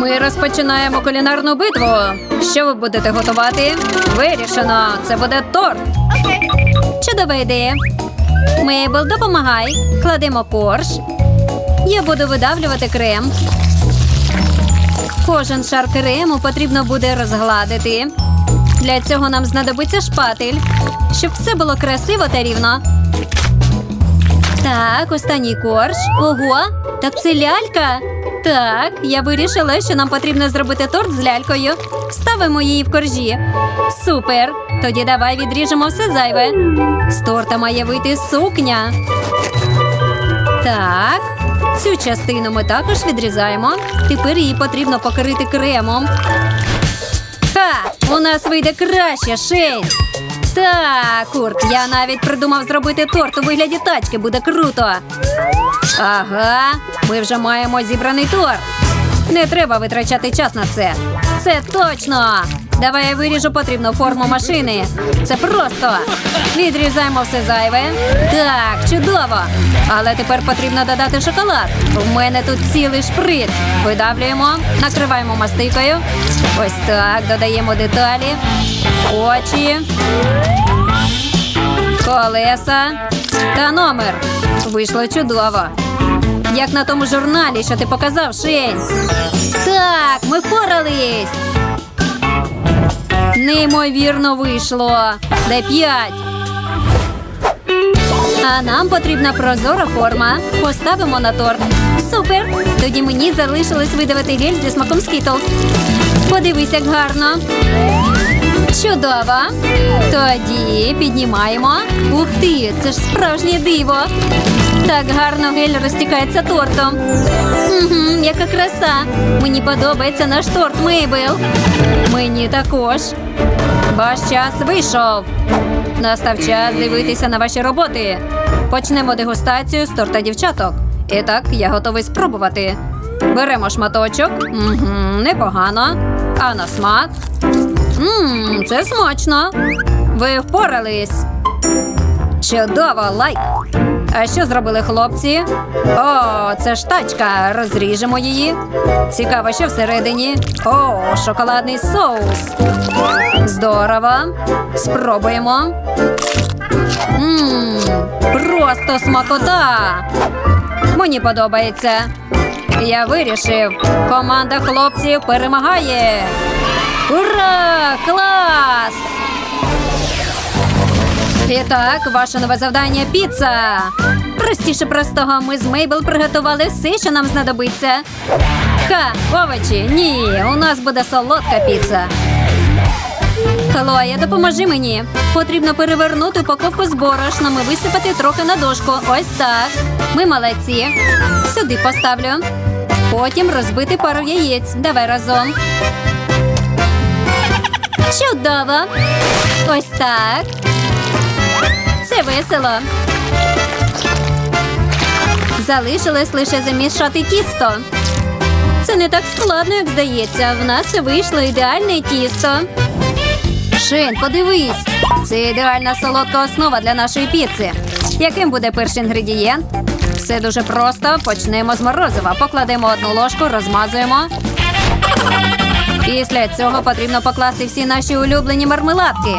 Ми розпочинаємо кулінарну битву. Що ви будете готувати? Вирішено. Це буде торт. Чудова ідея. Мейбл, допомагай. Кладемо корж. Я буду видавлювати крем. Кожен шар крему потрібно буде розгладити. Для цього нам знадобиться шпатель, щоб все було красиво та рівно. Так, останній корж. Ого, так це лялька. Так, я вирішила, що нам потрібно зробити торт з лялькою. Ставимо її в коржі. Супер! Тоді давай відріжемо все зайве. З торта має вийти сукня. Так, цю частину ми також відрізаємо. Тепер її потрібно покрити кремом. Ха! У нас вийде краще, Шейн. Так, Курт, я навіть придумав зробити торт у вигляді тачки. Буде круто. Ага, ми вже маємо зібраний торт. Не треба витрачати час на це. Це точно. Давай я виріжу потрібну форму машини. Це просто. Відрізаємо все зайве. Так, чудово. Але тепер потрібно додати шоколад. У мене тут цілий шприц. Видавлюємо, накриваємо мастикою. Ось так, додаємо деталі, очі, колеса та номер. Вийшло чудово. Як на тому журналі, що ти показав, Шень. Так, ми впорались. Неймовірно вийшло. Дай п'ять. А нам потрібна прозора форма. Поставимо на торт. Супер! Тоді мені залишилось видавати гель зі смаком Skittles. Подивись, як гарно. Чудово. Тоді піднімаємо. Ух ти, це ж справжнє диво. Так гарно гель розтікається тортом. Угу, яка краса. Мені подобається наш торт, Мейбл. Мені також. Ваш час вийшов. Настав час дивитися на ваші роботи. Почнемо дегустацію з торта дівчаток. І так, я готовий спробувати. Беремо шматочок. Угу, непогано. А на смак. Ммм, це смачно. Ви впорались. Чудово, лайк. А що зробили хлопці? О, це ж тачка. Розріжемо її. Цікаво, що всередині. О, шоколадний соус. Здорово. Спробуємо. Ммм, просто смакота. Мені подобається. Я вирішив. Команда хлопців перемагає. Ура! Клас! І так, ваше нове завдання піца. Простіше простого, ми з Мейбл приготували все, що нам знадобиться. Ха, овочі, ні, у нас буде солодка піца. Хлоя, допоможи мені. Потрібно перевернути упаковку з борошном і висипати трохи на дошку. Ось так. Ми молодці. Сюди поставлю. Потім розбити пару яєць. Давай разом. Чудово. Ось так. Це весело. Залишилось лише замішати тісто. Це не так складно, як здається. В нас вийшло ідеальне тісто. Шин, подивись. Це ідеальна солодка основа для нашої піци. Яким буде перший інгредієнт? Все дуже просто. Почнемо з морозива. Покладемо одну ложку, розмазуємо. Після цього потрібно покласти всі наші улюблені мармеладки.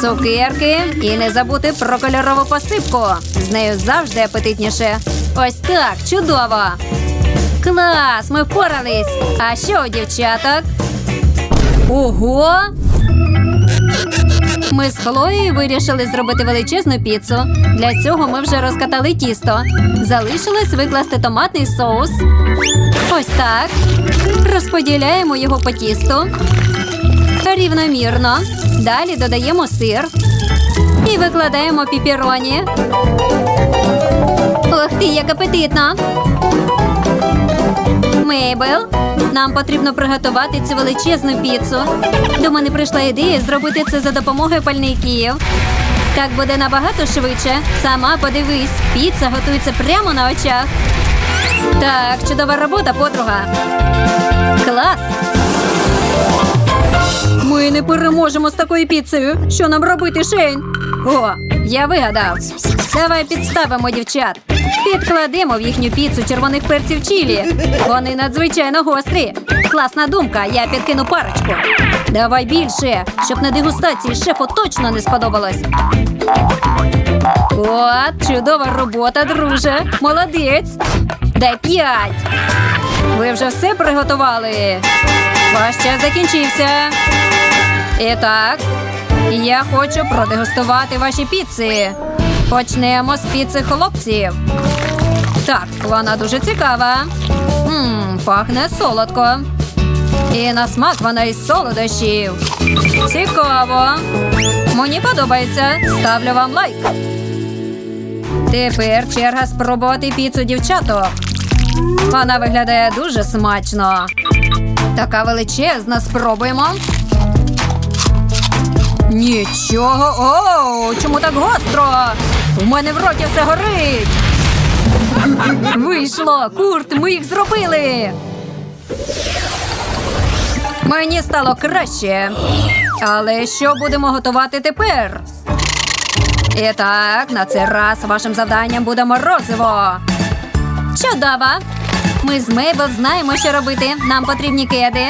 Цукерки і не забути про кольорову посипку. З нею завжди апетитніше. Ось так, чудово. Клас, ми впорались. А що у дівчаток? Ого! З Хлоєю вирішили зробити величезну піцу. Для цього ми вже розкатали тісто. Залишилось викласти томатний соус. Ось так. Розподіляємо його по тісту. Рівномірно. Далі додаємо сир. І викладаємо піпіроні. Ох ти, як апетитно! Мейбл, нам потрібно приготувати цю величезну піцу. До мене прийшла ідея зробити це за допомогою пальників. Так буде набагато швидше. Сама подивись, піца готується прямо на очах. Так, чудова робота, подруга. Клас! Ми не переможемо з такою піцею. Що нам робити, Шейн? О, я вигадав. Давай підставимо дівчат. Підкладемо в їхню піцу червоних перців чилі. Вони надзвичайно гострі. Класна думка, я підкину парочку. Давай більше, щоб на дегустації шефу точно не сподобалось. От, чудова робота, друже. Молодець. Дай п'ять. Ви вже все приготували. Ваш час закінчився. І так, я хочу продегустувати ваші піци. Почнемо з піци хлопців. Так, вона дуже цікава. Мм, пахне солодко. І на смак вона із солодощів. Цікаво. Мені подобається. Ставлю вам лайк. Тепер черга спробувати піцу дівчаток. Вона виглядає дуже смачно. Така величезна, спробуємо. Нічого. О, чому так гостро? У мене в роті все горить. Вийшло, курт, ми їх зробили. Мені стало краще. Але що будемо готувати тепер? І так, на цей раз вашим завданням буде морозиво. Чудово! Ми з Мейбл знаємо, що робити. Нам потрібні кеди.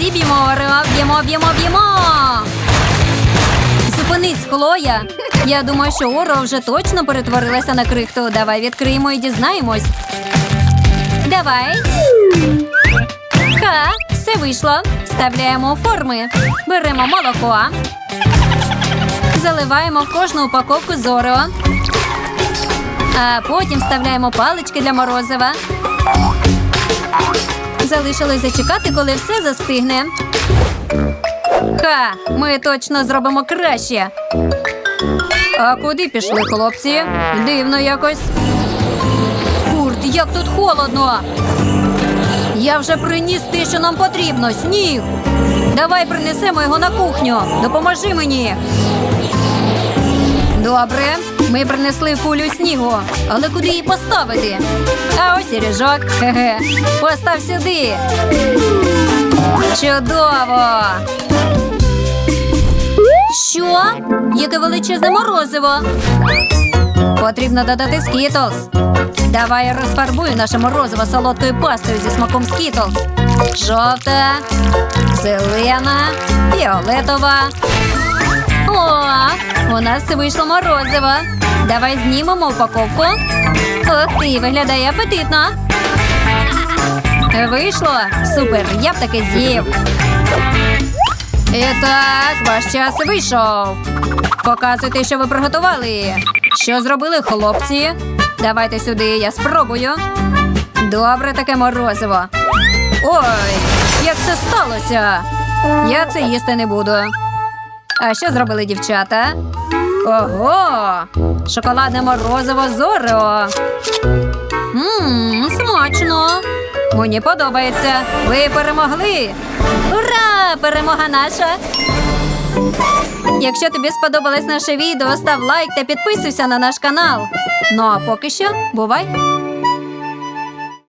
Розіб'ємо Орео, б'ємо, б'ємо, б'ємо. Зупинись, Хлоя. Я думаю, що Орео вже точно перетворилася на крихту. Давай відкриємо і дізнаємось. Давай. Ха, все вийшло. Вставляємо форми. Беремо молоко. Заливаємо в кожну упаковку з. А потім вставляємо палички для морозива. Залишилось зачекати, коли все застигне. Ха, ми точно зробимо краще. А куди пішли хлопці? Дивно якось. Курт, як тут холодно. Я вже приніс те, що нам потрібно. Сніг. Давай принесемо його на кухню. Допоможи мені. Добре, ми принесли кулю снігу, але куди її поставити? А ось і ріжок. Хе-хе. Постав сюди. Чудово. Що? Яке величезне морозиво. Потрібно додати скітлз. Давай я розфарбую наше морозиво солодкою пастою зі смаком скітлз. Жовта, зелена, фіолетова. О, у нас вийшло морозиво. Давай знімемо упаковку. Ох ти, виглядає апетитно. Вийшло? Супер, я б таке з'їв. І так, ваш час вийшов. Показуйте, що ви приготували. Що зробили хлопці? Давайте сюди, я спробую. Добре таке морозиво. Ой, як це сталося? Я це їсти не буду. А що зробили дівчата? Ого! Шоколадне морозиво з Орео. Ммм, смачно. Мені подобається. Ви перемогли. Ура! Перемога наша! Якщо тобі сподобалось наше відео, став лайк та підписуйся на наш канал. Ну а поки що, бувай!